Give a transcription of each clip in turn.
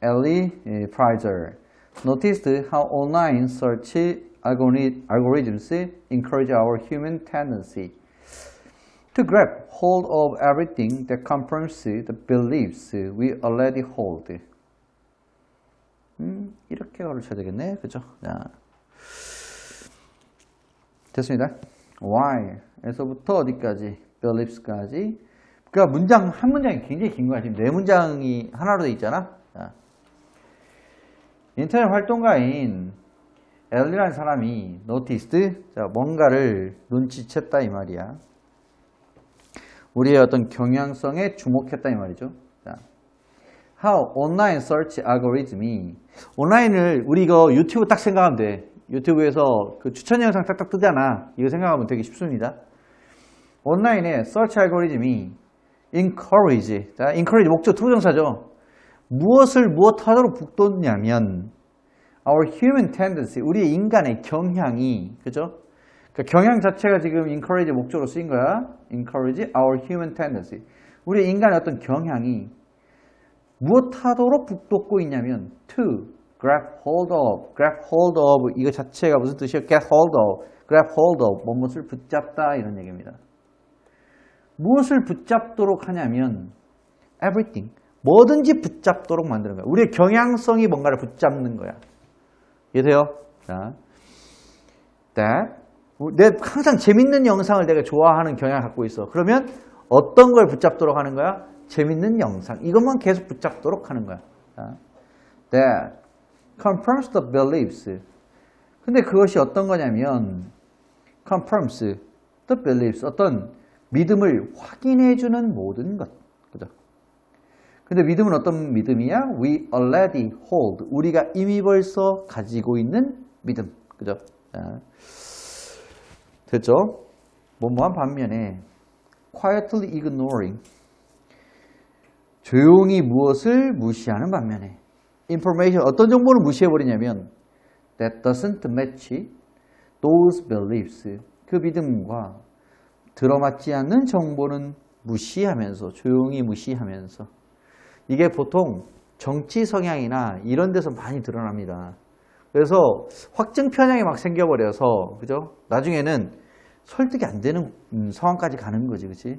Ellie eh, Prizer noticed how online search algori- algorithms encourage our human tendency to grab hold of everything that confirms the beliefs we already hold. 음, 이렇게 가르쳐야 되겠네. 그죠? 자. 됐습니다. why에서부터 어디까지? beliefs까지. 그러니까 문장, 한 문장이 굉장히 긴 거야. 지금 네 문장이 하나로 돼 있잖아. 자. 인터넷 활동가인 엘리라는 사람이 자, 뭔가를 눈치챘다 이 말이야. 우리의 어떤 경향성에 주목했다 이 말이죠. 자. How online search algorithm이 온라인을 우리 이거 유튜브 딱 생각하면 돼. 유튜브에서 그 추천 영상 딱딱 뜨잖아. 이거 생각하면 되게 쉽습니다. 온라인의 search 알고리즘이 encourage, 자, encourage 목적 투부정사죠. 무엇을 무엇하도록 북돋냐면 our human tendency, 우리의 인간의 경향이, 그죠? 그 경향 자체가 지금 encourage 목적으로 쓰인 거야. encourage our human tendency. 우리 인간의 어떤 경향이 무엇하도록 북돋고 있냐면 to grab hold of, grab hold of 이거 자체가 무슨 뜻이에요? get hold of, grab hold of 무엇을 붙잡다 이런 얘기입니다. 무엇을 붙잡도록 하냐면 everything 뭐든지 붙잡도록 만드는 거야. 우리의 경향성이 뭔가를 붙잡는 거야. 이해돼요? 자, that 내 항상 재밌는 영상을 내가 좋아하는 경향을 갖고 있어. 그러면 어떤 걸 붙잡도록 하는 거야? 재밌는 영상. 이것만 계속 붙잡도록 하는 거야. 자, that confirms the beliefs. 근데 그것이 어떤 거냐면 confirms the beliefs. 어떤 믿음을 확인해 주는 모든 것. 그죠? 근데 믿음은 어떤 믿음이야? We already hold. 우리가 이미 벌써 가지고 있는 믿음. 그죠? 자. 됐죠? 뭐뭐한 반면에 quietly ignoring 조용히 무엇을 무시하는 반면에 information 어떤 정보를 무시해 버리냐면 that doesn't match those beliefs 그 믿음과 들어맞지 않는 정보는 무시하면서 조용히 무시하면서 이게 보통 정치 성향이나 이런 데서 많이 드러납니다. 그래서 확증 편향이 막 생겨버려서 그죠? 나중에는 설득이 안 되는 음, 상황까지 가는 거지, 그렇지?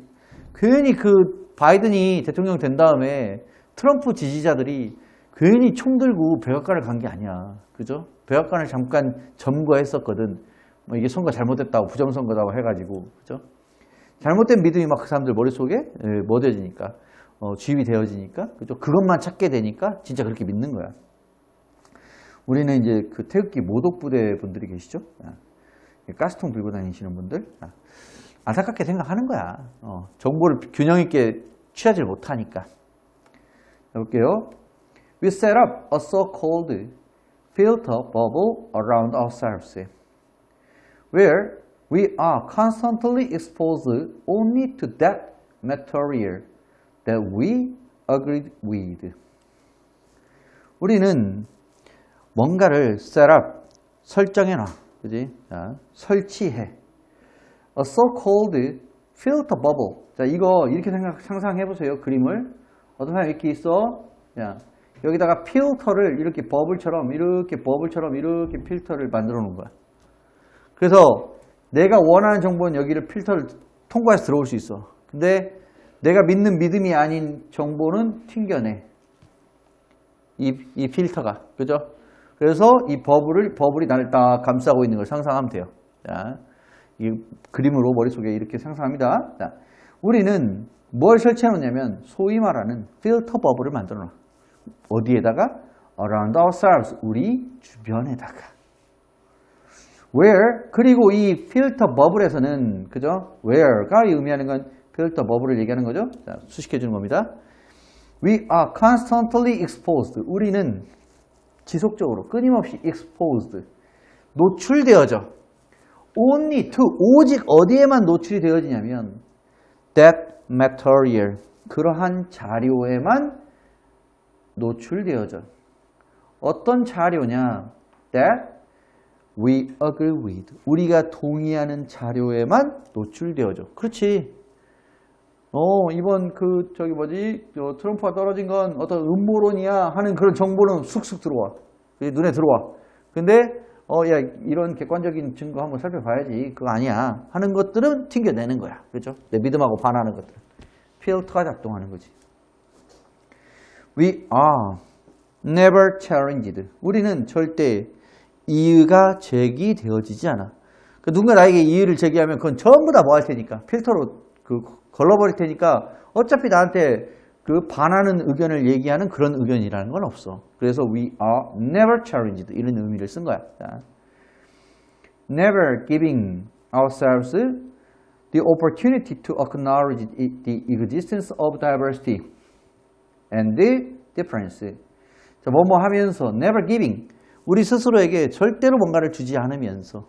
괜히 그 바이든이 대통령 된 다음에 트럼프 지지자들이 괜히 총 들고 백악관을 간 게 아니야, 그죠? 백악관을 잠깐 점거했었거든. 뭐 이게 선거 잘못됐다고 부정선거다고 해가지고, 그죠? 잘못된 믿음이 막 그 사람들 머릿속에 예, 뭐되지니까 어, 주입이 되어지니까, 그죠? 그것만 찾게 되니까 진짜 그렇게 믿는 거야. 우리는 이제 그 태극기 모독 부대 분들이 계시죠? 아, 가스통 들고 다니시는 분들 아, 안타깝게 생각하는 거야. 어, 정보를 균형 있게 취하지 못하니까. 해볼게요. We set up a so-called filter bubble around ourselves, where we are constantly exposed only to that material that we agreed with. 우리는 뭔가를 셋업, 설정해놔. 그지? 자, 설치해. A so-called filter bubble. 자, 이거 이렇게 생각, 상상해 보세요. 그림을. 어떤 사람이 이렇게 있어. 자, 여기다가 필터를 이렇게 버블처럼, 이렇게 버블처럼 이렇게 필터를 만들어 놓은 거야. 그래서 내가 원하는 정보는 여기를 필터를 통과해서 들어올 수 있어. 근데 내가 믿는 믿음이 아닌 정보는 튕겨내. 이, 이 필터가. 그죠? 그래서 이 버블을, 버블이 나를 딱 감싸고 있는 걸 상상하면 돼요. 자, 이 그림으로 머릿속에 이렇게 상상합니다. 자, 우리는 뭘 설치해 놓냐면 소위 말하는 필터 버블을 만들어 놔. 어디에다가? around ourselves. 우리 주변에다가. where 그리고 이 필터 버블에서는 그죠? where가 의미하는 건 필터 버블을 얘기하는 거죠. 자, 수식해 주는 겁니다. We are constantly exposed. 우리는 지속적으로 끊임없이 exposed 노출되어져. only to 오직 어디에만 노출이 되어지냐면 that material 그러한 자료에만 노출되어져. 어떤 자료냐? that we agree with. 우리가 동의하는 자료에만 노출되어져. 그렇지. 어, 이번 그, 저기 뭐지, 저 트럼프가 떨어진 건 어떤 음모론이야 하는 그런 정보는 쑥쑥 들어와. 눈에 들어와. 근데, 어, 야, 이런 객관적인 증거 한번 살펴봐야지. 그거 아니야. 하는 것들은 튕겨내는 거야. 그죠? 내 믿음하고 반하는 것들. 필터가 작동하는 거지. We are never challenged. 우리는 절대 이의가 제기되어지지 않아. 그 누군가 나에게 이의를 제기하면 그건 전부 다 뭐 할 테니까 필터로 그 걸러버릴 테니까 어차피 나한테 그 반하는 의견을 얘기하는 그런 의견이라는 건 없어. 그래서 we are never challenged 이런 의미를 쓴 거야. 자. Never giving ourselves the opportunity to acknowledge the existence of diversity and the difference. 자, 뭐뭐 하면서 never giving 우리 스스로에게 절대로 뭔가를 주지 않으면서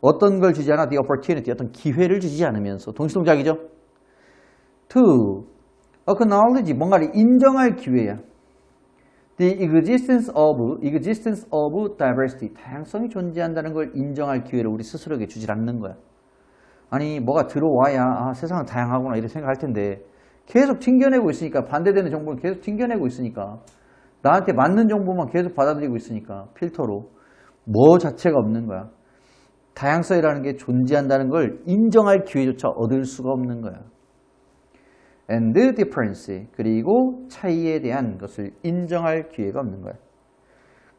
어떤 걸 주지 않아? The opportunity, 어떤 기회를 주지 않으면서 동시동작이죠. To acknowledge, 뭔가를 인정할 기회야. The existence of, existence of diversity, 다양성이 존재한다는 걸 인정할 기회를 우리 스스로에게 주지 않는 거야. 아니, 뭐가 들어와야 아, 세상은 다양하구나 이렇게 생각할 텐데 계속 튕겨내고 있으니까 반대되는 정보를 계속 튕겨내고 있으니까 나한테 맞는 정보만 계속 받아들이고 있으니까 필터로 뭐 자체가 없는 거야. 다양성이라는 게 존재한다는 걸 인정할 기회조차 얻을 수가 없는 거야. And difference 그리고 차이에 대한 것을 인정할 기회가 없는 거야.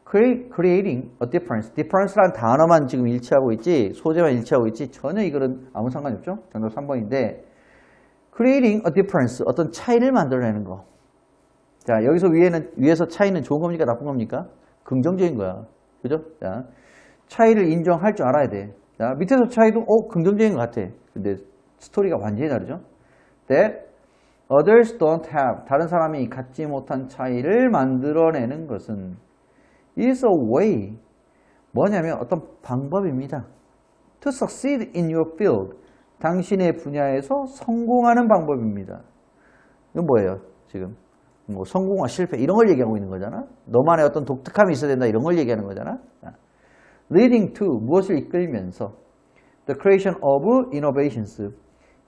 Creating a difference. difference란 단어만 지금 일치하고 있지 소재만 일치하고 있지 전혀 이거는 아무 상관이 없죠. 정답 3번인데 creating a difference 어떤 차이를 만들어내는 거. 자 여기서 위에는 위에서 차이는 좋은 겁니까 나쁜 겁니까? 긍정적인 거야. 그죠? 자, 차이를 인정할 줄 알아야 돼. 자, 밑에서 차이도 어 긍정적인 것 같아. 근데 스토리가 완전히 다르죠. That others don't have 다른 사람이 갖지 못한 차이를 만들어내는 것은 is a way 뭐냐면 어떤 방법입니다. To succeed in your field 당신의 분야에서 성공하는 방법입니다. 이건 뭐예요? 지금 뭐 성공과 실패 이런 걸 얘기하고 있는 거잖아. 너만의 어떤 독특함이 있어야 된다 이런 걸 얘기하는 거잖아. leading to 무엇을 이끌면서 the creation of innovations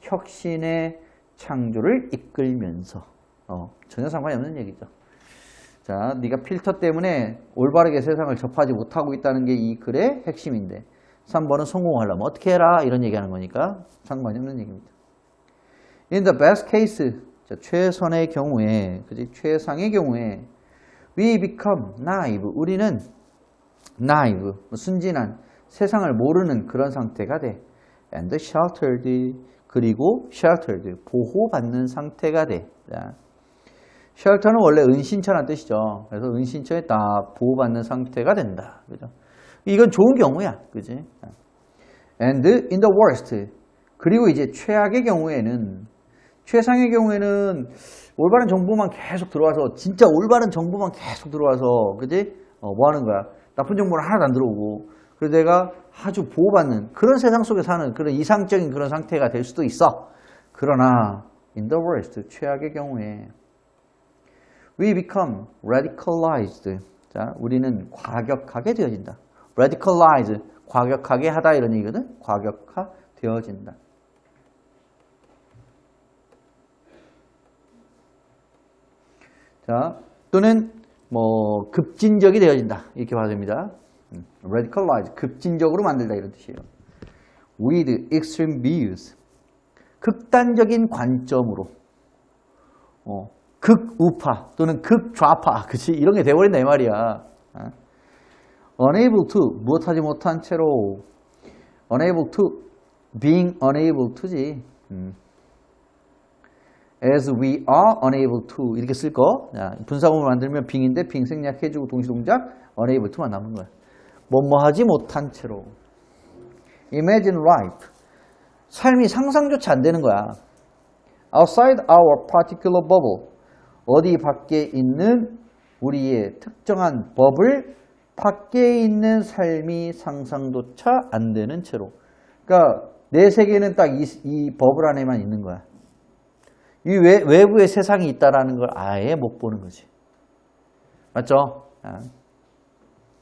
혁신의 창조를 이끌면서 어, 전혀 상관이 없는 얘기죠. 자, 네가 필터 때문에 올바르게 세상을 접하지 못하고 있다는 게 이 글의 핵심인데 3번은 성공하려면 어떻게 해라 이런 얘기하는 거니까 상관이 없는 얘기입니다. In the best case 자, 최선의 경우에 그지 최상의 경우에 we become naive 우리는 naive 순진한 세상을 모르는 그런 상태가 돼 and sheltered 그리고 sheltered 보호받는 상태가 돼 자, 쉘터는 원래 은신처란 뜻이죠. 그래서 은신처에 딱 보호받는 상태가 된다. 그죠? 이건 좋은 경우야. 그지? And in the worst. 그리고 이제 최악의 경우에는 최상의 경우에는 올바른 정보만 계속 들어와서 진짜 올바른 정보만 계속 들어와서 그지? 어, 뭐 하는 거야? 나쁜 정보는 하나도 안 들어오고 그래서 내가 아주 보호받는 그런 세상 속에 사는 그런 이상적인 그런 상태가 될 수도 있어. 그러나 in the worst 최악의 경우에 we become radicalized. 자, 우리는 과격하게 되어진다. radicalize, 과격하게 하다 이런 얘기거든. 과격화 되어진다. 자, 또는 뭐 급진적이 되어진다. 이렇게 봐야 됩니다. Radicalize, 급진적으로 만들다 이런 뜻이에요. with extreme views, 극단적인 관점으로 어, 극우파 또는 극좌파 그치 이런 게 돼버린다 이 말이야 어? unable to 무엇하지 못한 채로 unable to being unable to지 음. as we are unable to 이렇게 쓸 거 분사구문을 만들면 being인데 being 생략해주고 동시동작 unable to만 남은 거야 뭐뭐하지 못한 채로 imagine life 삶이 상상조차 안 되는 거야 outside our particular bubble 어디 밖에 있는 우리의 특정한 법을 밖에 있는 삶이 상상조차 안 되는 채로. 그러니까 내 세계는 딱이이 법을 안에만 있는 거야. 이 외, 외부의 세상이 있다라는 걸 아예 못 보는 거지. 맞죠?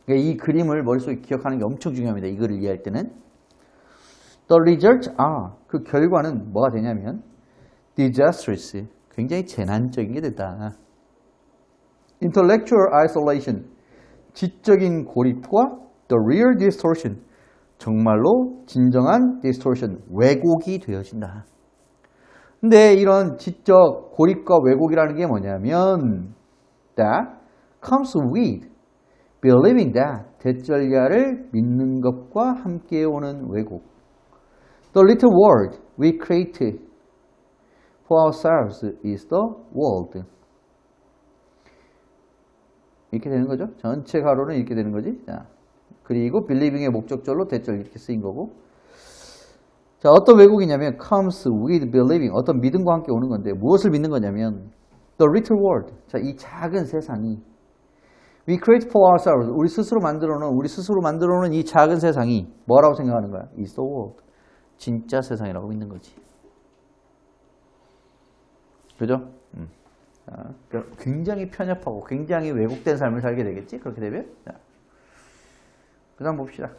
아. 그러니까 이 그림을 머릿속에 기억하는 게 엄청 중요합니다. 이 글을 이해할 때는. The results are 그 결과는 뭐가 되냐면 disastrous. 굉장히 재난적인 게 됐다. intellectual isolation. 지적인 고립과 the real distortion. 정말로 진정한 distortion. 왜곡이 되어진다. 근데 이런 지적 고립과 왜곡이라는 게 뭐냐면 that comes with believing that 대절야를 믿는 것과 함께 오는 왜곡. The little world we create for ourselves is the world. 이렇게 되는 거죠. 전체 가로는 이렇게 되는 거지. 자, 그리고 believing의 목적절로 대절 이렇게 쓰인 거고. 자, 어떤 왜곡이냐면 comes with believing. 어떤 믿음과 함께 오는 건데 무엇을 믿는 거냐면 the little world. 자, 이 작은 세상이 we create for ourselves. 우리 스스로 만들어 놓은 우리 스스로 만들어 놓은 이 작은 세상이 뭐라고 생각하는 거야? is the world. 진짜 세상이라고 믿는 거지. 그죠? 음. 자, 그러니까 굉장히 편협하고 굉장히 왜곡된 삶을 살게 되겠지? 그렇게 되면? 자, 그 다음 봅시다.